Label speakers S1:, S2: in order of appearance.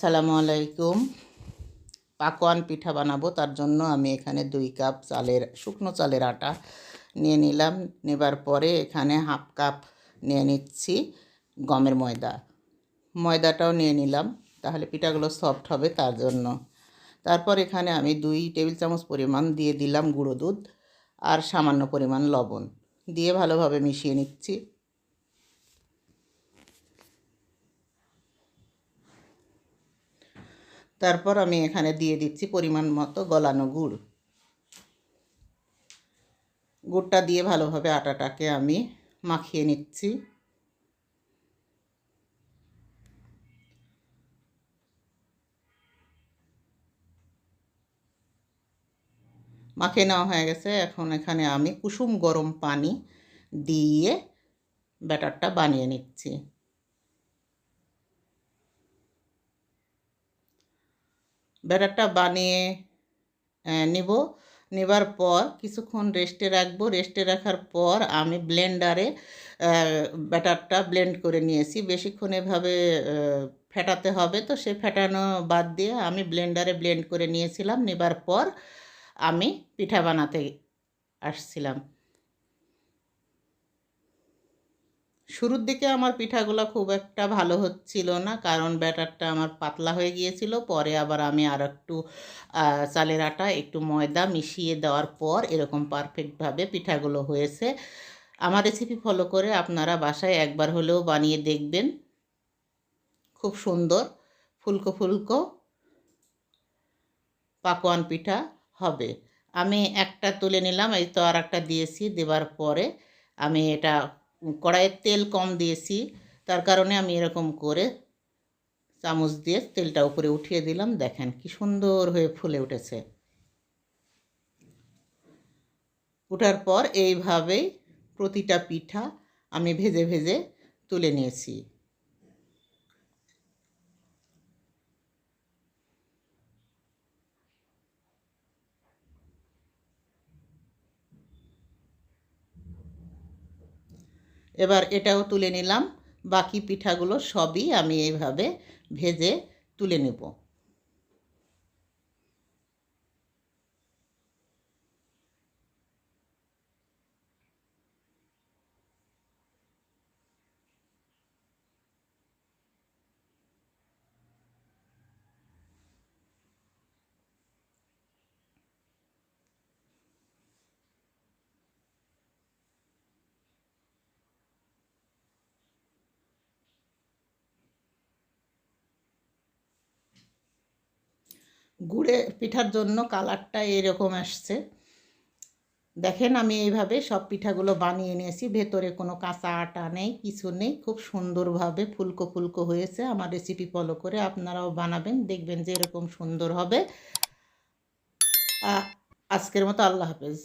S1: আসসালামু আলাইকুম। পাকোয়ান পিঠা বানাবো, তার জন্য আমি এখানে দুই কাপ চালের, শুকনো চালের আটা নিয়ে নিলাম। নেবার পরে এখানে হাফ কাপ নিয়ে নিচ্ছি গমের ময়দা। ময়দাটাও নিয়ে নিলাম, তাহলে পিঠাগুলো সফট হবে তার জন্য। তারপর এখানে আমি দুই টেবিল চামচ পরিমাণ দিয়ে দিলাম গুঁড়ো দুধ আর সামান্য পরিমাণ লবণ। দিয়ে ভালোভাবে মিশিয়ে নিচ্ছি। তারপর আমি এখানে দিয়ে দিচ্ছি পরিমাণ মতো গলানো গুড়। গুড়টা দিয়ে ভালোভাবে আটাটাকে আমি মাখিয়ে নিচ্ছি। মাখিয়ে নেওয়া হয়ে গেছে। এখন এখানে আমি কুসুম গরম পানি দিয়ে ব্যাটারটা বানিয়ে নিচ্ছি। ব্যাটারটা বানিয়ে নিব। নেবার পর কিছুক্ষণ রেস্টে রাখব। রেস্টে রাখার পর আমি ব্লেন্ডারে ব্যাটারটা ব্লেন্ড করে নিয়েছি। বেশিক্ষণ এভাবে ফেটাতে হবে। তো সে ফেটানো বাদ দিয়ে আমি ব্লেন্ডারে ব্লেন্ড করে নিয়েছিলাম। নেবার পর আমি পিঠা বানাতে আসছিলাম। শুরুর দিকে আমার পিঠাগুলো খুব একটা ভালো হচ্ছিল না, কারণ ব্যাটারটা আমার পাতলা হয়ে গিয়েছিল। পরে আবার আমি আর একটু চালের আটা, একটু ময়দা মিশিয়ে দেওয়ার পর এরকম পারফেক্টভাবে পিঠাগুলো হয়েছে। আমার রেসিপি ফলো করে আপনারা বাসায় একবার হলেও বানিয়ে দেখবেন। খুব সুন্দর, ফুলকো ফুলকো পাকোয়ান পিঠা হবে। আমি একটা তুলে নিলাম, এই তো আর একটা দিয়েছি, দেওয়ার পরে আমি এটা কড়াইয়ের তেল কম দিয়েছি, তার কারণে আমি এরকম করে চামচ দিয়ে তেলটা উপরে উঠিয়ে দিলাম। দেখেন কি সুন্দর হয়ে ফুলে উঠেছে। ওঠার পর এইভাবেই প্রতিটা পিঠা আমি ভেজে ভেজে তুলে নিয়েছি। এবার এটাও তুলে নিলাম। বাকি পিঠাগুলো সবই আমি এইভাবে ভেজে তুলে নেব। গুড়ে পিঠার জন্য কালারটা এরকম আসছে। দেখেন আমি এইভাবে সব পিঠাগুলো বানিয়ে নিয়েছি, ভেতরে কোনো কাঁচা আটা নেই, কিছু নেই। খুব সুন্দরভাবে ফুলকো ফুলকো হয়েছে, আমার রেসিপি ফলো করে আপনারাও বানাবেন, দেখবেন যে এরকম সুন্দর হবে। আজকের মতো আল্লাহ হাফেজ।